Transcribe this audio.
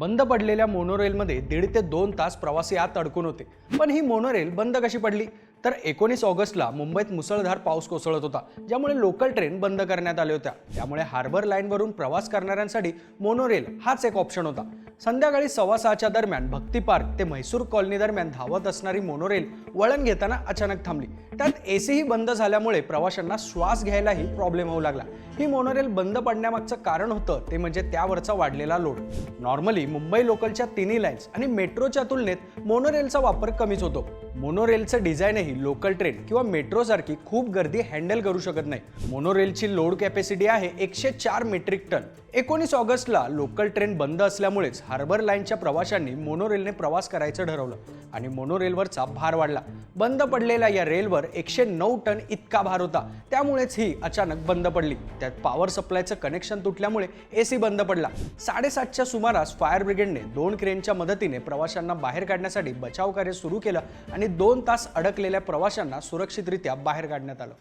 बंद पडलेल्या मोनोरेलमध्ये दीड ते दोन तास प्रवासी आत अडकून होते. पण ही मोनोरेल बंद कशी पडली? तर एकोणीस ऑगस्टला मुंबईत मुसळधार पाऊस कोसळत होता ज्यामुळे लोकल ट्रेन बंद करण्यात आल्या होत्या. त्यामुळे हार्बर लाईनवरून प्रवास करणाऱ्यांसाठी मोनोरेल हाच एक ऑप्शन होता. संध्याकाळी सव्वा सहाच्या दरम्यान भक्ती पार्क ते म्हैसूर कॉलनी दरम्यान धावत असणारी मोनोरेल वळण घेताना अचानक थांबली. त्यात एसीही बंद झाल्यामुळे प्रवाशांना श्वास घ्यायलाही प्रॉब्लेम होऊ लागला. ही मोनोरेल बंद पडण्यामागचं कारण होतं ते म्हणजे त्यावरचा वाढलेला लोड नॉर्मली मुंबई लोकलच्या तिन्ही लाईन्स आणि मेट्रोच्या तुलनेत मोनोरेलचा वापर कमीच होतो. मोनोरेलचं डिझाईनही लोकल ट्रेन किंवा मेट्रोसारखी खूप गर्दी हँडल करू शकत नाही. मोनोरेलची लोड कॅपॅसिटी आहे एकशे चार मेट्रिक टन एकोणीस ऑगस्टला लोकल ट्रेन बंद असल्यामुळेच हार्बर लाईनच्या प्रवाशांनी मोनोरेलने प्रवास करायचं ठरवलं आणि मोनोरेलवरचा भार वाढला. बंद पडलेल्या या रेलवर एकशे नऊ टन इतका भार होता. त्यामुळेच ही अचानक बंद पडली. त्यात पॉवर सप्लायचं कनेक्शन तुटल्यामुळे ए सी बंद पडला. साडेसातच्या सुमारास फायर ब्रिगेडने दोन क्रेनच्या मदतीने प्रवाशांना बाहेर काढण्यासाठी बचाव कार्य सुरू केलं आणि दोन तास अडकलेल्या प्रवाशांना सुरक्षितरित्या बाहेर काढण्यात आलं.